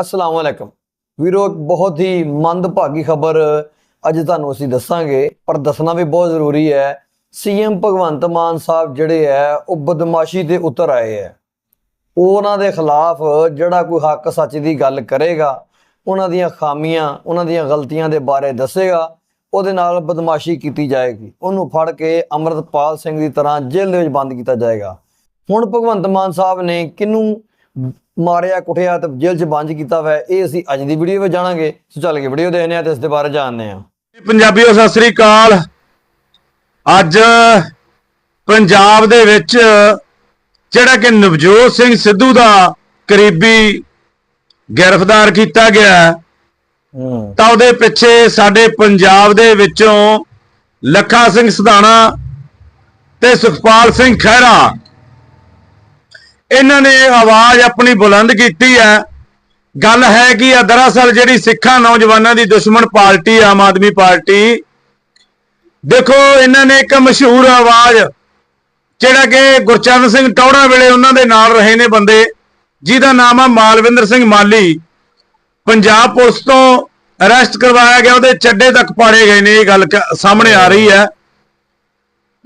ਅਸਲਾਮ ਵਾਲੇਕਮ ਵੀਰੋ, ਇੱਕ ਬਹੁਤ ਹੀ ਮੰਦਭਾਗੀ ਖਬਰ ਅੱਜ ਤੁਹਾਨੂੰ ਅਸੀਂ ਦੱਸਾਂਗੇ, ਪਰ ਦੱਸਣਾ ਵੀ ਬਹੁਤ ਜ਼ਰੂਰੀ ਹੈ, ਸੀਐਮ ਭਗਵੰਤ ਮਾਨ ਸਾਹਿਬ ਜਿਹੜੇ ਹੈ, ਉਹ ਬਦਮਾਸ਼ੀ ਤੇ ਉਤਰ ਆਏ ਹੈ। ਉਹ ਉਹਨਾਂ ਦੇ ਖਿਲਾਫ ਜਿਹੜਾ ਕੋਈ ਹੱਕ ਸੱਚ ਦੀ ਗੱਲ ਕਰੇਗਾ, ਉਹਨਾਂ ਦੀਆਂ ਖਾਮੀਆਂ, ਉਹਨਾਂ ਦੀਆਂ ਗਲਤੀਆਂ ਦੇ ਬਾਰੇ ਦੱਸੇਗਾ, ਉਹਦੇ ਨਾਲ ਬਦਮਾਸ਼ੀ ਕੀਤੀ ਜਾਏਗੀ। ਉਹਨੂੰ ਫੜ ਕੇ ਅਮਰਤਪਾਲ ਸਿੰਘ ਦੀ ਤਰ੍ਹਾਂ ਜੇਲ੍ਹ ਦੇ ਵਿੱਚ ਬੰਦ ਕੀਤਾ ਜਾਏਗਾ। ਹੁਣ ਭਗਵੰਤ ਮਾਨ ਸਾਹਿਬ ਨੇ ਕਿਹਨੂੰ ਮਾਰਿਆ ਕੁੱਟਿਆ ਤੇ ਜੇਲ੍ਹ 'ਚ ਬੰਦ ਕੀਤਾ ਹੋਇਆ ਇਹ ਅਸੀਂ ਅੱਜ ਦੀ ਵੀਡੀਓ ਵਿੱਚ ਜਾਣਾਂਗੇ। ਸੋ ਚੱਲ ਕੇ ਵੀਡੀਓ ਦੇਖਦੇ ਹਾਂ ਤੇ ਇਸ ਦੇ ਬਾਰੇ ਜਾਣਦੇ ਹਾਂ ਪੰਜਾਬੀਓ ਸਤਿ ਸ੍ਰੀ ਅਕਾਲ। ਅੱਜ ਪੰਜਾਬ ਦੇ ਵਿੱਚ ਜਿਹੜਾ ਕਿ ਨਵਜੋਤ ਸਿੰਘ ਸਿੱਧੂ ਦਾ ਕਰੀਬੀ ਗ੍ਰਿਫਤਾਰ ਕੀਤਾ ਗਿਆ ਤਾਂ ਉਹਦੇ ਪਿੱਛੇ ਸਾਡੇ ਪੰਜਾਬ ਦੇ ਵਿੱਚੋਂ ਲੱਖਾ ਸਿੰਘ ਸਧਾਣਾ ਤੇ ਸੁਖਪਾਲ ਸਿੰਘ ਖਹਿਰਾ ਇਹਨਾਂ ਨੇ ਆਵਾਜ਼ ਆਪਣੀ ਬੁਲੰਦ ਕੀਤੀ ਹੈ। ਗੱਲ ਹੈ ਕਿ ਇਹ ਦਰਅਸਲ ਜਿਹੜੀ ਸਿੱਖਾਂ ਨੌਜਵਾਨਾਂ ਦੀ ਦੁਸ਼ਮਣ ਪਾਰਟੀ, ਆਮ ਆਦਮੀ ਪਾਰਟੀ, ਦੇਖੋ ਇਹਨਾਂ ਨੇ ਇੱਕ ਮਸ਼ਹੂਰ ਆਵਾਜ਼, ਜਿਹੜਾ ਕਿ ਗੁਰਚਰਨ ਸਿੰਘ ਟੌੜਾ ਵੇਲੇ ਉਹਨਾਂ ਦੇ ਨਾਲ ਰਹੇ ਨੇ ਬੰਦੇ, ਜਿਹਦਾ ਨਾਮ ਆ ਮਾਲਵਿੰਦਰ ਸਿੰਘ ਮਾਲੀ। ਪੰਜਾਬ ਪੁਲਿਸ ਤੋਂ ਅਰੈਸਟ ਕਰਵਾਇਆ ਗਿਆ, ਉਹਦੇ ਚੱਡੇ ਤੱਕ ਪਾੜੇ ਗਏ ਨੇ, ਇਹ ਗੱਲ ਕ- ਸਾਹਮਣੇ ਆ ਰਹੀ ਹੈ।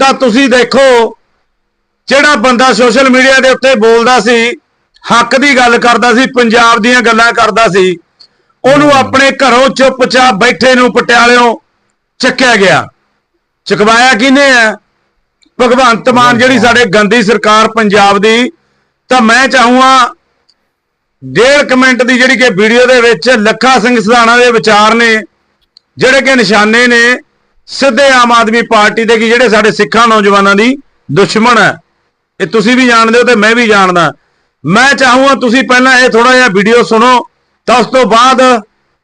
ਤਾਂ ਤੁਸੀਂ ਦੇਖੋ ਜਿਹੜਾ ਬੰਦਾ ਸੋਸ਼ਲ ਮੀਡੀਆ ਦੇ ਉੱਤੇ ਬੋਲਦਾ ਸੀ ਹੱਕ ਦੀ ਗੱਲ ਕਰਦਾ ਸੀ ਪੰਜਾਬ ਦੀਆਂ ਗੱਲਾਂ ਕਰਦਾ ਸੀ ਉਹਨੂੰ ਆਪਣੇ ਘਰੋਂ ਚੁੱਪਚਾਪ ਬੈਠੇ ਨੂੰ ਪਟਿਆਲਿਓਂ ਚੱਕਿਆ ਗਿਆ। ਚੁਕਵਾਇਆ ਕਿਹਨੇ ਹੈ ਭਗਵੰਤ ਮਾਨ ਜਿਹੜੀ ਸਾਡੇ ਗੰਦੀ ਸਰਕਾਰ ਪੰਜਾਬ ਦੀ ਤਾਂ ਮੈਂ ਚਾਹੂੰਗਾ ਡੇਢ ਕੁ ਮਿੰਟ ਦੀ ਜਿਹੜੀ ਕਿ ਵੀਡੀਓ ਦੇ ਵਿੱਚ ਲੱਖਾ ਸਿੰਘ ਸਧਾਣਾ ਦੇ ਵਿਚਾਰ ਨੇ ਜਿਹੜੇ ਕਿ ਨਿਸ਼ਾਨੇ ਨੇ ਸਿੱਧੇ ਆਮ ਆਦਮੀ ਪਾਰਟੀ ਦੇ ਕਿ ਜਿਹੜੇ ਸਾਡੇ ਸਿੱਖਾਂ ਨੌਜਵਾਨਾਂ ਦੀ ਦੁਸ਼ਮਣ ਹੈ। ਇਹ ਤੁਸੀਂ ਵੀ ਜਾਣਦੇ ਹੋ ਤੇ ਮੈਂ ਵੀ ਜਾਣਦਾ। ਮੈਂ ਚਾਹੂੰਗਾ ਤੁਸੀਂ ਪਹਿਲਾਂ ਇਹ ਥੋੜਾ ਜਿਹਾ ਵੀਡੀਓ ਸੁਣੋ ਤਾਂ ਉਸ ਤੋਂ ਬਾਅਦ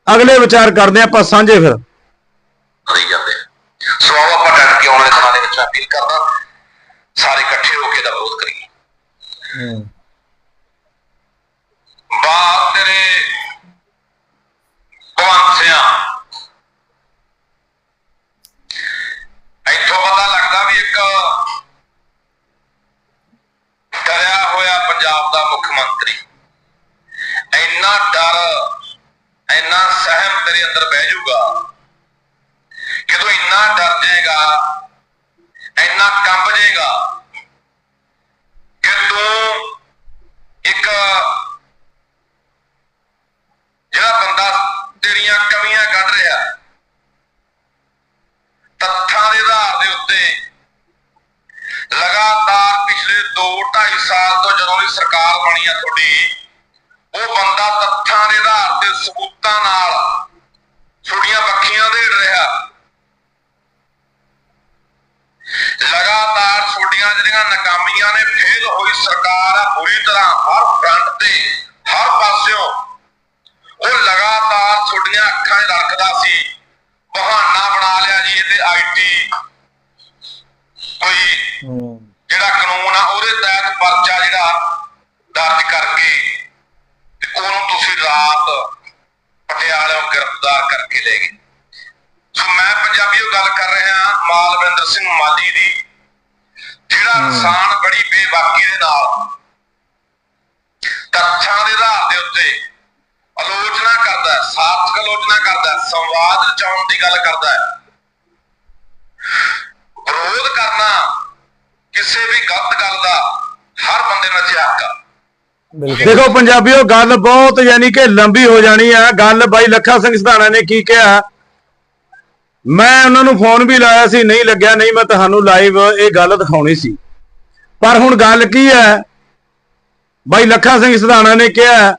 ਅਗਲੇ ਵਿਚਾਰ ਕਰਦੇ ਹਾਂ ਆਪਾਂ ਸਾਂਝੇ ਫਿਰ। ਕਰੀ ਜਾਂਦੇ। ਸੋ ਆਓ ਆਪਾਂ ਡਟ ਕੇ ਆਉਣ ਵਾਲੇ ਦਿਨਾਂ ਦੇ ਵਿੱਚ ਅਪੀਲ ਕਰਦਾ ਸਾਰੇ ਇਕੱਠੇ ਹੋ ਕੇ ਦਾ ਵਿਰੋਧ ਕਰੀਏ। ਹੂੰ। ਬਾਤ ਤੇਰੇ ਸੰਵਾਦ ਰਚਾਉਣ ਦੀ ਗੱਲ ਕਰਦਾ ਹੈ। ਵਿਰੋਧ ਕਰਨਾ ਕਿਸੇ ਵੀ ਗਲਤ ਗੱਲ ਦਾ ਹਰ ਬੰਦੇ ਨੂੰ ਇੱਥੇ ਹੱਕ ਆ। ਬਿਲਕੁਲ। ਦੇਖੋ ਪੰਜਾਬੀਓ ਗੱਲ ਬਹੁਤ ਯਾਨੀ ਕਿ ਲੰਬੀ ਹੋ ਜਾਣੀ ਆ। ਗੱਲ ਬਾਈ ਲੱਖਾ ਸਿੰਘ ਸਧਾਣਾ ਨੇ ਕੀ ਕਿਹਾ? ਮੈਂ ਉਹਨਾਂ ਨੂੰ ਫੋਨ ਵੀ ਲਾਇਆ ਸੀ ਨਹੀਂ ਲੱਗਿਆ ਨਹੀਂ ਮੈਂ ਤੁਹਾਨੂੰ ਲਾਈਵ ਇਹ ਗੱਲ ਦਿਖਾਉਣੀ ਸੀ। ਪਰ ਹੁਣ ਗੱਲ ਕੀ ਹੈ? ਬਾਈ ਲੱਖਾ ਸਿੰਘ ਸਧਾਣਾ ਨੇ ਕਿਹਾ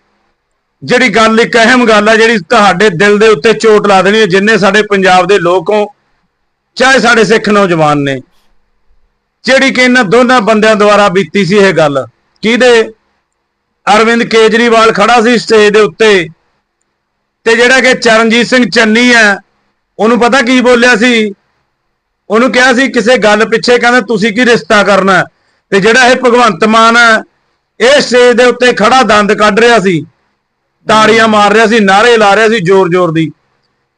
ਜਿਹੜੀ ਗੱਲ, ਇੱਕ ਅਹਿਮ ਗੱਲ ਹੈ ਜਿਹੜੀ ਤੁਹਾਡੇ ਦਿਲ ਦੇ ਉੱਤੇ ਚੋਟ ਲਾ ਦੇਣੀ ਹੈ, ਜਿੰਨੇ ਸਾਡੇ ਪੰਜਾਬ ਦੇ ਲੋਕ ਹੋ ਚਾਹੇ ਸਾਡੇ ਸਿੱਖ ਨੌਜਵਾਨ ਨੇ। ਜਿਹੜੀ ਕਿ ਇਹਨਾਂ ਦੋਨਾਂ ਬੰਦਿਆਂ ਦੁਆਰਾ ਬੀਤੀ ਸੀ ਇਹ ਗੱਲ। ਕਿਹਦੇ? ਅਰਵਿੰਦ ਕੇਜਰੀਵਾਲ ਖੜਾ ਸੀ ਸਟੇਜ ਦੇ ਉੱਤੇ। ਤੇ ਜਿਹੜਾ ਕਿ ਚਰਨਜੀਤ ਸਿੰਘ ਚੰਨੀ ਹੈ, ਉਹਨੂੰ ਪਤਾ ਕੀ ਬੋਲਿਆ ਸੀ? ਉਹਨੂੰ ਕਿਹਾ ਸੀ, ਕਿਸੇ ਗੱਲ ਪਿੱਛੇ ਕਹਿੰਦਾ, ਤੁਸੀਂ ਕੀ ਰਿਸ਼ਤਾ ਕਰਨਾ? ਤੇ ਜਿਹੜਾ ਇਹ ਭਗਵੰਤ ਮਾਨ ਹੈ, ਇਹ ਸਟੇਜ ਦੇ ਉੱਤੇ ਖੜਾ ਦੰਦ ਕੱਢ ਰਿਹਾ ਸੀ। ਤਾੜੀਆਂ ਮਾਰ ਰਿਹਾ ਸੀ ਨਾਰੇ ਲਾ ਰਿਹਾ ਸੀ ਜ਼ੋਰ-ਜ਼ੋਰ ਦੀ।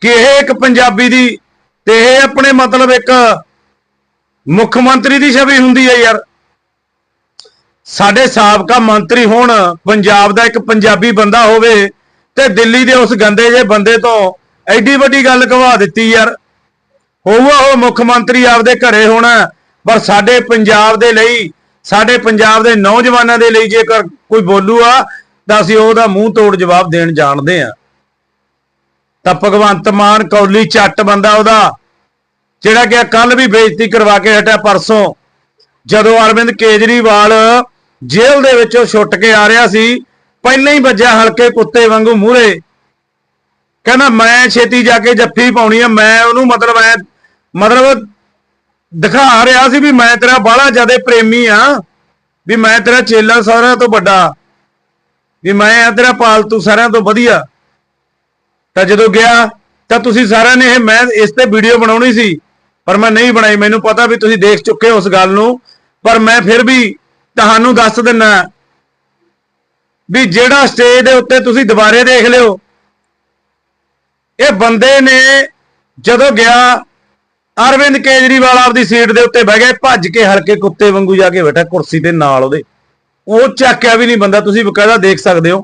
ਕਿ ਇਹ ਇੱਕ ਪੰਜਾਬੀ ਦੀ ਤੇ ਇਹ ਆਪਣੇ ਮਤਲਬ ਇੱਕ ਮੁੱਖ ਮੰਤਰੀ ਦੀ ਛਵੀ ਹੁੰਦੀ ਹੈ ਯਾਰ। ਸਾਡੇ ਸਾਬਕਾ ਮੰਤਰੀ ਹੋਣ, ਪੰਜਾਬ ਦਾ ਇੱਕ ਪੰਜਾਬੀ ਬੰਦਾ ਹੋਵੇ ਤੇ ਦਿੱਲੀ ਦੇ ਉਸ ਗੰਦੇ ਜੇ ਬੰਦੇ ਤੋਂ ਐਡੀ ਵੱਡੀ ਗੱਲ ਕਵਾ ਦਿੱਤੀ ਯਾਰ। ਹੋਊਗਾ ਉਹ ਮੁੱਖ ਮੰਤਰੀ ਆਪਦੇ ਘਰੇ ਹੋਣਾ, ਪਰ ਸਾਡੇ ਪੰਜਾਬ ਦੇ ਲਈ, ਸਾਡੇ ਪੰਜਾਬ ਦੇ ਨੌਜਵਾਨਾਂ ਦੇ ਲਈ ਜੇਕਰ ਕੋਈ ਬੋਲੂਆ ਤਾਂ ਅਸੀਂ ਉਹਦਾ ਮੂੰਹ ਤੋੜ ਜਵਾਬ ਦੇਣ ਜਾਣਦੇ ਆ ਤਾਂ ਭਗਵੰਤ ਮਾਨ ਕੌਲੀ ਚੱਟ ਬੰਦਾ ਉਹਦਾ, ਜਿਹੜਾ ਕਿ ਕੱਲ ਵੀ ਬੇਇੱਜ਼ਤੀ ਕਰਵਾ ਕੇ ਹਟਿਆ ਪਰਸੋਂ, ਜਦੋਂ ਅਰਵਿੰਦ ਕੇਜਰੀਵਾਲ ਜੇਲ੍ਹ ਦੇ ਵਿੱਚੋਂ ਛੁੱਟ ਕੇ ਆ ਰਿਹਾ ਸੀ, ਪਹਿਲਾਂ ਹੀ ਵੱਜਿਆ ਹਲਕੇ ਕੁੱਤੇ ਵਾਂਗੂ ਮੂਹਰੇ। ਕਹਿੰਦਾ, ਮੈਂ ਛੇਤੀ ਜਾ ਕੇ ਜੱਫੀ ਪਾਉਣੀ ਆ, ਮੈਂ ਉਹਨੂੰ ਮਤਲਬ ਐ, ਮਤਲਬ ਦਿਖਾ ਰਿਹਾ ਸੀ ਵੀ ਮੈਂ ਤੇਰਾ ਬਾਹਲਾ ਜ਼ਿਆਦਾ ਪ੍ਰੇਮੀ ਆ, ਵੀ ਮੈਂ ਤੇਰਾ ਚੇਲਾ ਸਾਰਿਆਂ ਤੋਂ ਵੱਡਾ। ਵੀ ਮੈਂ ਆ ਤੇਰਾ ਪਾਲਤੂ ਸਾਰਿਆਂ ਤੋਂ ਵਧੀਆ। ਤਾਂ ਜਦੋਂ ਗਿਆ, ਤਾਂ ਤੁਸੀਂ ਸਾਰਿਆਂ ਨੇ ਇਹ ਮੈਂ ਇਸ ਤੇ ਵੀਡੀਓ ਬਣਾਉਣੀ ਸੀ, ਪਰ ਮੈਂ ਨਹੀਂ ਬਣਾਈ। ਮੈਨੂੰ ਪਤਾ ਵੀ ਤੁਸੀਂ ਦੇਖ ਚੁੱਕੇ ਹੋ ਉਸ ਗੱਲ ਨੂੰ, ਪਰ ਮੈਂ ਫਿਰ ਵੀ ਤੁਹਾਨੂੰ ਦੱਸ ਦਿੰਨਾ ਵੀ ਜਿਹੜਾ ਸਟੇਜ ਦੇ ਉੱਤੇ ਤੁਸੀਂ ਦੁਬਾਰੇ ਦੇਖ ਲਿਓ, ਇਹ ਬੰਦੇ ਨੇ ਜਦੋਂ ਗਿਆ, ਅਰਵਿੰਦ ਕੇਜਰੀਵਾਲ ਆਪਦੀ ਸੀਟ ਦੇ ਉੱਤੇ ਬਹਿ ਗਿਆ ਭੱਜ ਕੇ ਹਲਕੇ ਕੁੱਤੇ ਵਾਂਗੂ ਜਾ ਕੇ ਬੈਠਾ ਕੁਰਸੀ ਦੇ ਨਾਲ ਉਹਦੇ। ਉਹ ਚੱਕਿਆ ਵੀ ਨਹੀਂ ਬੰਦਾ, ਤੁਸੀਂ ਬਕਾਇਦਾ ਦੇਖ ਸਕਦੇ ਹੋ।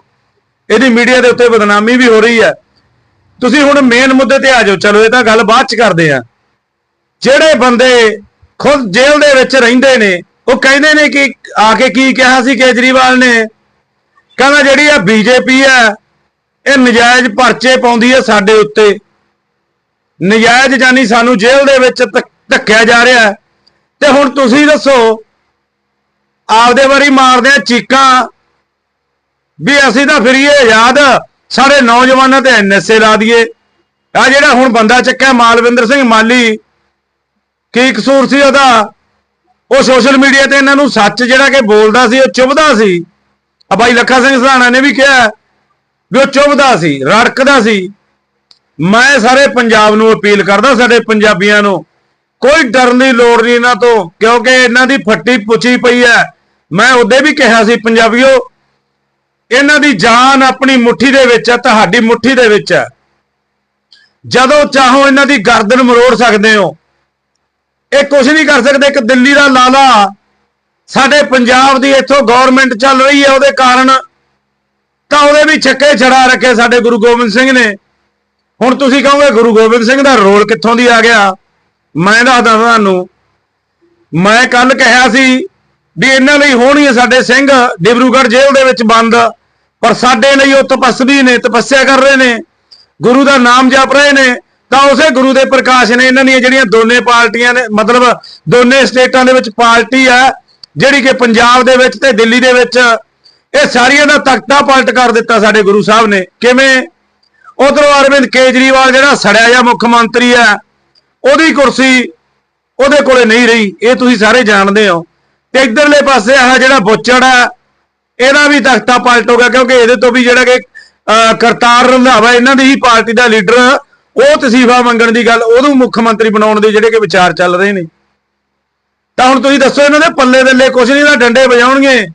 ਇਹਦੀ ਮੀਡੀਆ ਦੇ ਉੱਤੇ ਬਦਨਾਮੀ ਵੀ ਹੋ ਰਹੀ ਹੈ। ਤੁਸੀਂ ਹੁਣ ਮੇਨ ਮੁੱਦੇ ਤੇ ਆ ਜਾਓ। ਚਲੋ, ਇਹ ਤਾਂ ਗੱਲ ਬਾਅਦ ਚ ਕਰਦੇ ਆ ਜਿਹੜੇ ਬੰਦੇ ਖੁਦ ਜੇਲ੍ਹ ਦੇ ਵਿੱਚ ਰਹਿੰਦੇ ਨੇ, ਉਹ ਕਹਿੰਦੇ ਨੇ ਕਿ ਆ ਕੇ ਕੀ ਕਿਹਾ ਸੀ ਕੇਜਰੀਵਾਲ ਨੇ? ਕਹਿੰਦਾ ਜਿਹੜੀ ਆ ਬੀਜੇਪੀ ਆ ਇਹ ਨਜਾਇਜ਼ ਪਰਚੇ ਪਾਉਂਦੀ ਹੈ ਸਾਡੇ ਉੱਤੇ। ਨਜਾਇਜ਼ ਜਾਨੀ ਸਾਨੂੰ ਜੇਲ੍ਹ ਦੇ ਵਿੱਚ ਧੱਕਿਆ ਜਾ ਰਿਹਾ ਤੇ ਹੁਣ ਤੁਸੀਂ ਦੱਸੋ ਆਪਦੇ ਵਾਰੀ ਮਾਰਦੇ ਆ ਚੀਕਾਂ ਵੀ ਅਸੀਂ ਤਾਂ ਫਿਰੀਏ ਆਜ਼ਾਦ ਸਾਡੇ ਨੌਜਵਾਨਾਂ ਤੇ ਐਨਐਸਏ ਲਾ ਦਈਏ। ਆ ਜਿਹੜਾ ਹੁਣ ਬੰਦਾ ਚੱਕਿਆ, ਮਾਲਵਿੰਦਰ ਸਿੰਘ ਮਾਲੀ। ਕੀ ਕਸੂਰ ਸੀ ਉਹਦਾ? ਉਹ ਸੋਸ਼ਲ ਮੀਡੀਆ ਤੇ ਇਹਨਾਂ ਨੂੰ ਸੱਚ ਜਿਹੜਾ ਕਿ ਬੋਲਦਾ ਸੀ, ਉਹ ਚੁੱਭਦਾ ਸੀ। ਆ ਬਾਈ ਲੱਖਾ ਸਿੰਘ ਸਹਾਣਾ ਨੇ ਵੀ ਕਿਹਾ ਵੀ ਉਹ ਚੁੱਭਦਾ ਸੀ, ਰੜਕਦਾ ਸੀ। ਮੈਂ ਸਾਰੇ ਪੰਜਾਬ ਨੂੰ ਅਪੀਲ ਕਰਦਾ, ਸਾਡੇ ਪੰਜਾਬੀਆਂ ਨੂੰ। ਕੋਈ ਡਰਨ ਦੀ ਲੋੜ ਨਹੀਂ ਇਹਨਾਂ ਤੋਂ, ਕਿਉਂਕਿ ਇਹਨਾਂ ਦੀ ਫੱਟੀ ਪੁੱਛੀ ਪਈ ਹੈ। ਮੈਂ ਉਹਦੇ ਵੀ ਕਿਹਾ ਸੀ, ਪੰਜਾਬੀਓ, ਇਹਨਾਂ ਦੀ ਜਾਨ ਆਪਣੀ ਮੁੱਠੀ ਦੇ ਵਿੱਚ ਹੈ, ਤੁਹਾਡੀ ਮੁੱਠੀ ਦੇ ਵਿੱਚ ਹੈ। ਜਦੋਂ ਚਾਹੋ ਇਹਨਾਂ ਦੀ ਗਰਦਨ ਮਰੋੜ ਸਕਦੇ ਹੋ। ਇਹ ਕੁਝ ਨਹੀਂ ਕਰ ਸਕਦੇ, ਇੱਕ ਦਿੱਲੀ ਦਾ ਲਾਲਾ ਸਾਡੇ ਪੰਜਾਬ ਦੀ ਇੱਥੋਂ ਗਵਰਨਮੈਂਟ ਚੱਲ ਰਹੀ ਹੈ, ਉਹਦੇ ਕਾਰਨ ਤਾਂ ਉਹਦੇ ਵੀ ਛੱਕੇ ਛੜਾ ਰੱਖੇ ਸਾਡੇ ਗੁਰੂ ਗੋਬਿੰਦ ਸਿੰਘ ਨੇ। ਹੁਣ ਤੁਸੀਂ ਕਹੋਗੇ, ਗੁਰੂ ਗੋਬਿੰਦ ਸਿੰਘ ਦਾ ਰੋਲ ਕਿੱਥੋਂ ਦੀ ਆ ਗਿਆ? ਮੈਂ ਦੱਸਦਾ ਤੁਹਾਨੂੰ, ਮੈਂ ਕੱਲ ਕਿਹਾ ਸੀ ਵੀ ਇਹਨਾਂ ਲਈ ਹੋਣਗੇ ਸਾਡੇ ਸਿੰਘ, ਡਿਬਰੂਗੜ੍ਹ ਜੇਲ੍ਹ ਦੇ ਵਿੱਚ ਬੰਦ। ਪਰ ਸਾਡੇ ਲਈ ਉਹ ਤਪਸਵੀ ਨੇ, ਤਪੱਸਿਆ ਕਰ ਰਹੇ ਨੇ। ਗੁਰੂ ਦਾ ਨਾਮ ਜਪ ਰਹੇ ਨੇ। ਤਾਂ ਉਸੇ ਗੁਰੂ ਦੇ ਪ੍ਰਕਾਸ਼ ਨੇ ਇਹਨਾਂ ਦੀਆਂ ਜਿਹੜੀਆਂ ਦੋਨੇ ਪਾਰਟੀਆਂ ਨੇ, ਮਤਲਬ ਦੋਨੇ ਸਟੇਟਾਂ ਦੇ ਵਿੱਚ ਪਾਰਟੀ ਆ, ਜਿਹੜੀ ਕਿ ਪੰਜਾਬ ਦੇ ਵਿੱਚ ਤੇ ਦਿੱਲੀ ਦੇ ਵਿੱਚ, ਇਹ ਸਾਰੀਆਂ ਦਾ ਤਖਤਾ ਪਲਟ ਕਰ ਦਿੱਤਾ ਸਾਡੇ ਗੁਰੂ ਸਾਹਿਬ ਨੇ। ਕਿਵੇਂ? ਉਧਰੋਂ ਅਰਵਿੰਦ ਕੇਜਰੀਵਾਲ ਜਿਹੜਾ ਸੜਿਆ ਜਾਂ ਮੁੱਖ ਮੰਤਰੀ ਆ ਉਹਦੀ ਕੁਰਸੀ ਉਹਦੇ ਕੋਲੇ ਨਹੀਂ ਰਹੀ। ਇਹ ਤੁਸੀਂ ਸਾਰੇ ਜਾਣਦੇ ਹੋ। ਤੇ ਇਧਰਲੇ ਪਾਸੇ ਆਹ ਜਿਹੜਾ ਬੁੱਚੜ ਆ, ਇਹਦਾ ਵੀ ਤਖਤਾ ਪਲਟ ਹੋ ਗਿਆ, ਕਿਉਂਕਿ ਇਹਦੇ ਤੋਂ ਵੀ ਜਿਹੜਾ ਕਿ ਕਰਤਾਰ ਰੰਧਾਵਾ, ਇਹਨਾਂ ਦੀ ਹੀ ਪਾਰਟੀ ਦਾ ਲੀਡਰ, ਉਹ ਤਸੀਫਾ ਮੰਗਣ ਦੀ ਗੱਲ, ਉਹਨੂੰ ਮੁੱਖ ਮੰਤਰੀ ਬਣਾਉਣ ਦੇ ਜਿਹੜੇ ਕਿ ਵਿਚਾਰ ਚੱਲ ਰਹੇ ਨੇ। ਤਾਂ ਹੁਣ ਤੁਸੀਂ ਦੱਸੋ ਇਹਨਾਂ ਦੇ ਪੱਲੇ ਦੱਲੇ ਕੁਛ ਨਹੀਂ ਤਾਂ ਡੰਡੇ ਵਜਾਉਣਗੇ।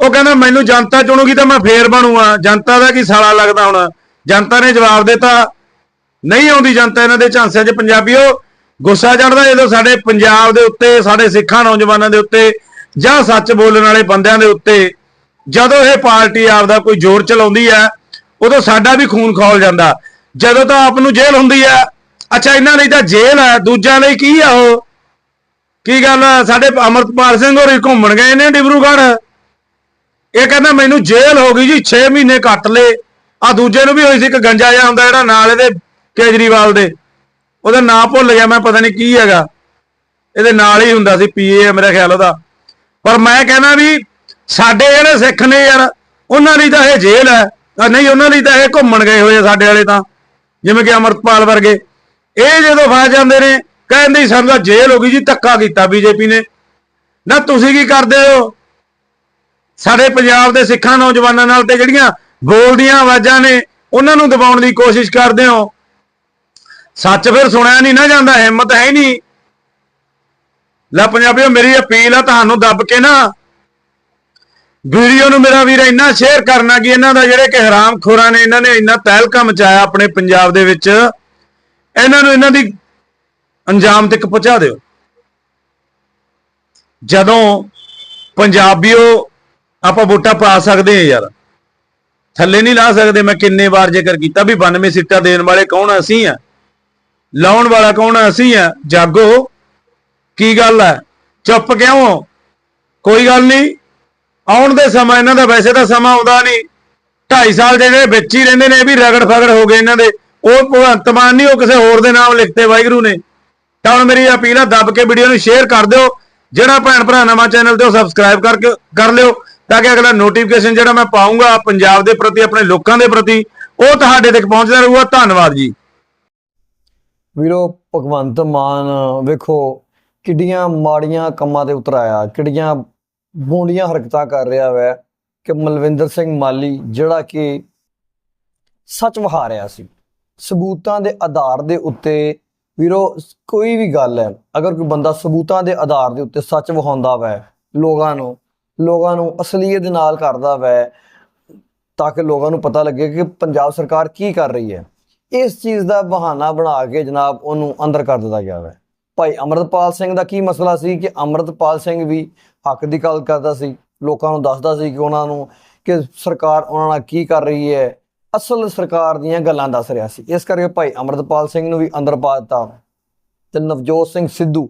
ਉਹ ਕਹਿੰਦਾ, ਮੈਨੂੰ ਜਨਤਾ ਚੁਣੂਗੀ ਤਾਂ ਮੈਂ ਫੇਰ ਬਣੂਆ ਜਨਤਾ ਦਾ ਕੀ ਸਾਲਾ ਲੱਗਦਾ ਹੁਣ? ਜਨਤਾ ਨੇ ਜਵਾਬ ਦਿੱਤਾ। ਨਹੀਂ ਆਉਂਦੀ ਜਨਤਾ ਇਹਨਾਂ ਦੇ ਝਾਂਸਿਆਂ 'ਚ, ਪੰਜਾਬੀਓ ਗੁੱਸਾ ਚੜਦਾ ਜਦੋਂ ਸਾਡੇ ਪੰਜਾਬ ਦੇ ਉੱਤੇ, ਸਾਡੇ ਸਿੱਖਾਂ, ਨੌਜਵਾਨਾਂ ਦੇ ਉੱਤੇ ਜਾਂ ਸੱਚ ਬੋਲਣ ਵਾਲੇ ਬੰਦਿਆਂ ਦੇ ਉੱਤੇ ਜਦੋਂ ਇਹ ਪਾਰਟੀ ਆਪਦਾ ਕੋਈ ਜ਼ੋਰ ਚਲਾਉਂਦੀ ਹੈ, ਉਦੋਂ ਸਾਡਾ ਵੀ ਖੂਨ ਖੋਲ ਜਾਂਦਾ। ਜਦੋਂ ਤਾਂ ਆਪ ਨੂੰ ਜੇਲ੍ਹ ਹੁੰਦੀ ਹੈ, ਅੱਛਾ ਇਹਨਾਂ ਲਈ ਤਾਂ ਜੇਲ੍ਹ ਹੈ, ਦੂਜਿਆਂ ਲਈ ਕੀ ਆ ਉਹ? ਕੀ ਗੱਲ ਸਾਡੇ ਅਮਰਪਾਲ ਸਿੰਘ ਹੋਰੀ ਘੁੰਮਣ ਗਏ ਨੇ ਡਿਬਰੂਗੜ੍ਹ। ਇਹ ਕਹਿੰਦਾ ਮੈਨੂੰ ਜੇਲ੍ਹ ਹੋ ਗਈ ਜੀ 6 ਮਹੀਨੇ ਕੱਟ ਲੇ ਆ ਦੂਜੇ ਨੂੰ ਵੀ ਹੋਈ ਸੀ ਇੱਕ ਗੰਜਾ ਜਿਹਾ ਹੁੰਦਾ ਜਿਹੜਾ ਨਾਲ ਇਹਦੇ ਕੇਜਰੀਵਾਲ ਦੇ। ਉਹਦਾ ਨਾਂ ਭੁੱਲ ਗਿਆ, ਮੈਂ ਪਤਾ ਨਹੀਂ ਕੀ ਹੈਗਾ। ਇਹਦੇ ਨਾਲ ਹੀ ਹੁੰਦਾ ਸੀ ਪੀਏ ਮੇਰਾ ਖਿਆਲ ਉਹਦਾ। ਪਰ ਮੈਂ ਕਹਿੰਦਾ ਵੀ ਸਾਡੇ ਜਿਹੜੇ ਸਿੱਖ ਨੇ ਯਾਰ, ਉਹਨਾਂ ਲਈ ਤਾਂ ਇਹ ਜੇਲ੍ਹ ਹੈ। ਨਹੀਂ, ਉਹਨਾਂ ਲਈ ਤਾਂ ਇਹ ਘੁੰਮਣ ਗਏ ਹੋਏ ਆ ਸਾਡੇ ਵਾਲੇ ਤਾਂ, ਜਿਵੇਂ ਕਿ ਅਮਰਪਾਲ ਵਰਗੇ। ਇਹ ਜਦੋਂ ਫਸ ਜਾਂਦੇ ਨੇ, ਕਹਿੰਦੇ ਹੀ ਸਾਨੂੰ ਤਾਂ ਜੇਲ੍ਹ ਹੋ ਗਈ ਜੀ, ਧੱਕਾ ਕੀਤਾ ਬੀਜੇਪੀ ਨੇ। ਨਾ ਤੁਸੀਂ ਕੀ ਕਰਦੇ ਹੋ? ਸਾਡੇ ਪੰਜਾਬ ਦੇ ਸਿੱਖਾਂ, ਨੌਜਵਾਨਾਂ ਨਾਲ ਤੇ ਜਿਹੜੀਆਂ ਬੋਲਦੀਆਂ ਆਵਾਜ਼ਾਂ ਨੇ, ਉਹਨਾਂ ਨੂੰ ਦਬਾਉਣ ਦੀ ਕੋਸ਼ਿਸ਼ ਕਰਦੇ ਹੋ। ਸੱਚ ਫਿਰ ਸੁਣਿਆ ਨਹੀਂ ਨਾ ਜਾਂਦਾ, ਹਿੰਮਤ ਹੈ ਹੀ ਨਹੀਂ ਲੈ ਪੰਜਾਬੀਓ, ਮੇਰੀ ਅਪੀਲ ਆ ਤੁਹਾਨੂੰ ਦੱਬ ਕੇ ਨਾ। ਵੀਡੀਓ ਨੂੰ ਮੇਰਾ ਵੀਰ ਇੰਨਾ ਸ਼ੇਅਰ ਕਰਨਾ ਕਿ ਇਹਨਾਂ ਦਾ ਜਿਹੜੇ ਕਿ ਹਰਾਮ ਖੋਰਾਂ ਨੇ, ਇਹਨਾਂ ਨੇ ਇੰਨਾ ਤਹਿਲਕਾ ਮਚਾਇਆ ਆਪਣੇ ਪੰਜਾਬ ਦੇ ਵਿੱਚ, ਇਹਨਾਂ ਨੂੰ ਇਹਨਾਂ ਦੀ ਅੰਜਾਮ ਤੱਕ ਪਹੁੰਚਾ ਦਿਓ। ਜਦੋਂ ਪੰਜਾਬੀਓ, ਆਪਾਂ ਵੋਟਾਂ ਪਾ ਸਕਦੇ ਆ ਯਾਰ। ਥੱਲੇ ਨਹੀਂ ਲਾ ਸਕਦੇ, ਮੈਂ ਕਿੰਨੇ ਵਾਰ ਜ਼ਿਕਰ ਕੀਤਾ ਵੀ 92 ਸੀਟਾਂ ਦੇਣ ਵਾਲੇ ਕੌਣ ਅਸੀਂ ਆ? ਲਾਉਣ ਵਾਲਾ ਕੌਣ ਆ? ਅਸੀਂ ਆ ਜਾਗੋ। ਕੀ ਗੱਲ ਹੈ? ਚੁੱਪ ਕਿਉਂ ਕੋਈ ਗੱਲ ਨਹੀਂ। ਆਉਣ ਦੇ ਸਮਾਂ ਇਹਨਾਂ ਦਾ ਵੈਸੇ ਤਾਂ ਸਮਾਂ ਆਉਂਦਾ ਨਹੀਂ। 2.5 ਸਾਲ ਜਿਹੜੇ ਵਿੱਚ ਹੀ ਰਹਿੰਦੇ ਨੇ, ਇਹ ਵੀ ਰਗੜ ਫਗੜ ਹੋ ਗਏ ਇਹਨਾਂ ਦੇ। ਉਹ ਭਗਵੰਤ ਮਾਨ ਨਹੀਂ, ਉਹ ਕਿਸੇ ਹੋਰ ਦੇ ਨਾਮ ਲਿਖਤੇ ਵਾਹਿਗੁਰੂ ਨੇ। ਤਾਂ ਹੁਣ ਮੇਰੀ ਅਪੀਲ ਆ, ਦੱਬ ਕੇ ਵੀਡੀਓ ਨੂੰ ਸ਼ੇਅਰ ਕਰ ਦਿਓ। ਜਿਹੜਾ ਭੈਣ ਭਰਾ ਨਵਾਂ ਚੈਨਲ ਤੇ ਉਹ ਸਬਸਕ੍ਰਾਈਬ ਕਰਕੇ ਕਰ ਲਿਓ, ਤਾਂ ਕਿ ਅਗਲਾ ਨੋਟੀਫਿਕੇਸ਼ਨ ਜਿਹੜਾ ਮੈਂ ਪਾਉਂਗਾ ਪੰਜਾਬ ਦੇ ਪ੍ਰਤੀ, ਆਪਣੇ ਲੋਕਾਂ ਦੇ ਪ੍ਰਤੀ, ਉਹ ਤੁਹਾਡੇ ਤੱਕ ਪਹੁੰਚਦਾ ਰਹੂਗਾ। ਧੰਨਵਾਦ ਜੀ। ਵੀਰੋ, ਭਗਵੰਤ ਮਾਨ, ਵੇਖੋ, ਕਿੱਡੀਆਂ ਮਾੜੀਆਂ ਕੰਮਾਂ ਤੇ ਉਤਰਾਇਆ, ਕਿੱਡੀਆਂ ਬੂੰਡੀਆਂ ਹਰਕਤਾਂ ਕਰ ਰਿਹਾ ਵੈ ਕਿ ਮਲਵਿੰਦਰ ਸਿੰਘ ਮਾਲੀ, ਜਿਹੜਾ ਕਿ ਸੱਚ ਵਹਾ ਰਿਹਾ ਸੀ, ਸਬੂਤਾਂ ਦੇ ਆਧਾਰ ਦੇ ਉੱਤੇ, ਵੀਰੋ, ਕੋਈ ਵੀ ਗੱਲ ਹੈ, ਅਗਰ ਕੋਈ ਬੰਦਾ ਸਬੂਤਾਂ ਦੇ ਆਧਾਰ ਦੇ ਉੱਤੇ ਸੱਚ ਵਹਾਉਂਦਾ ਵੈ, ਲੋਕਾਂ ਨੂੰ ਲੋਕਾਂ ਨੂੰ ਅਸਲੀਅਤ ਦੇ ਨਾਲ ਕਰਦਾ ਵੈ, ਤਾਂ ਕਿ ਲੋਕਾਂ ਨੂੰ ਪਤਾ ਲੱਗੇ ਕਿ ਪੰਜਾਬ ਸਰਕਾਰ ਕੀ ਕਰ ਰਹੀ ਹੈ। ਇਸ ਚੀਜ਼ ਦਾ ਬਹਾਨਾ ਬਣਾ ਕੇ ਜਨਾਬ ਉਹਨੂੰ ਅੰਦਰ ਕਰ ਦਿੱਤਾ ਗਿਆ ਹੈ ਭਾਈ ਅਮਰਤਪਾਲ ਸਿੰਘ ਦਾ ਕੀ ਮਸਲਾ ਸੀ ਕਿ ਅਮਰਤਪਾਲ ਸਿੰਘ ਵੀ ਹੱਕ ਦੀ ਗੱਲ ਕਰਦਾ ਸੀ, ਲੋਕਾਂ ਨੂੰ ਦੱਸਦਾ ਸੀ ਕਿ ਉਹਨਾਂ ਨੂੰ ਕਿ ਸਰਕਾਰ ਉਹਨਾਂ ਨਾਲ ਕੀ ਕਰ ਰਹੀ ਹੈ, ਅਸਲ ਸਰਕਾਰ ਦੀਆਂ ਗੱਲਾਂ ਦੱਸ ਰਿਹਾ ਸੀ। ਇਸ ਕਰਕੇ ਭਾਈ ਅਮਰਤਪਾਲ ਸਿੰਘ ਨੂੰ ਵੀ ਅੰਦਰ ਪਾ ਦਿੱਤਾ। ਤੇ ਨਵਜੋਤ ਸਿੰਘ ਸਿੱਧੂ,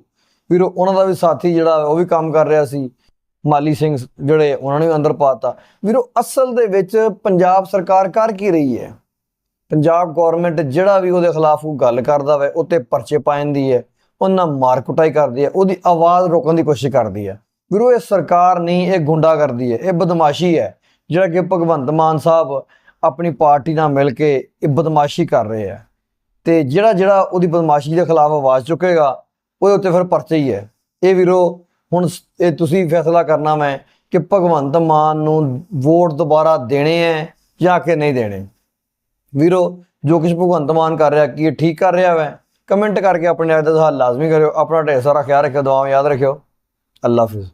ਵੀਰੋ, ਉਹਨਾਂ ਦਾ ਵੀ ਸਾਥੀ ਜਿਹੜਾ ਉਹ ਵੀ ਕੰਮ ਕਰ ਰਿਹਾ ਸੀ। ਮਾਲੀ ਸਿੰਘ ਜਿਹੜੇ ਉਹਨਾਂ ਨੂੰ ਵੀ ਅੰਦਰ ਪਾਤਾ ਵੀਰੋ, ਅਸਲ ਦੇ ਵਿੱਚ ਪੰਜਾਬ ਸਰਕਾਰ ਕਰ ਕੀ ਰਹੀ ਹੈ? ਪੰਜਾਬ ਗਵਰਨਮੈਂਟ ਜਿਹੜਾ ਵੀ ਉਹਦੇ ਖਿਲਾਫ ਉਹ ਗੱਲ ਕਰਦਾ ਵੇ, ਉੱਤੇ ਪਰਚੇ ਪਾ ਹੈ ਉਹਨਾਂ ਮਾਰ ਕੁਟਾਈ ਕਰਦੀ ਹੈ, ਉਹਦੀ ਆਵਾਜ਼ ਰੋਕਣ ਦੀ ਕੋਸ਼ਿਸ਼ ਕਰਦੀ ਹੈ। ਵੀਰੋ, ਇਹ ਸਰਕਾਰ ਨਹੀਂ, ਇਹ ਗੁੰਡਾ ਕਰਦੀ ਹੈ, ਇਹ ਬਦਮਾਸ਼ੀ ਹੈ। ਜਿਹੜਾ ਕਿ ਭਗਵੰਤ ਮਾਨ ਸਾਹਿਬ ਆਪਣੀ ਪਾਰਟੀ ਨਾਲ ਮਿਲ ਕੇ ਇਹ ਬਦਮਾਸ਼ੀ ਕਰ ਰਹੇ ਆ ਤੇ ਜਿਹੜਾ ਜਿਹੜਾ ਉਹਦੀ ਬਦਮਾਸ਼ੀ ਦੇ ਖਿਲਾਫ ਆਵਾਜ਼ ਚੁੱਕੇਗਾ, ਉਹਦੇ ਉੱਤੇ ਫਿਰ ਪਰਚੇ ਹੀ ਹੈ। ਇਹ ਵੀਰੋ, ਹੁਣ ਸ- ਇਹ ਤੁਸੀਂ ਫੈਸਲਾ ਕਰਨਾ ਮੈਂ ਕਿ ਭਗਵੰਤ ਮਾਨ ਨੂੰ ਵੋਟ ਦੁਬਾਰਾ ਦੇਣੇ ਹੈ ਜਾਂ ਕਿ ਨਹੀਂ ਦੇਣੇ? ਵੀਰੋ, ਜੋ ਕੁਝ ਭਗਵੰਤ ਮਾਨ ਕਰ ਰਿਹਾ, ਕੀ ਇਹ ਠੀਕ ਕਰ ਰਿਹਾ ਵੈ? ਕਮੈਂਟ ਕਰਕੇ ਆਪਣੇ ਆਪ ਦਾ ਹੱਲ ਲਾਜ਼ਮੀ ਕਰਿਓ, ਆਪਣਾ ਢੇਰ ਸਾਰਾ ਖਿਆਲ ਰੱਖਿਓ, ਦੁਆਵਾਂ ਯਾਦ ਰੱਖਿਓ। ਅੱਲਾ ਹਾਫਿਜ਼।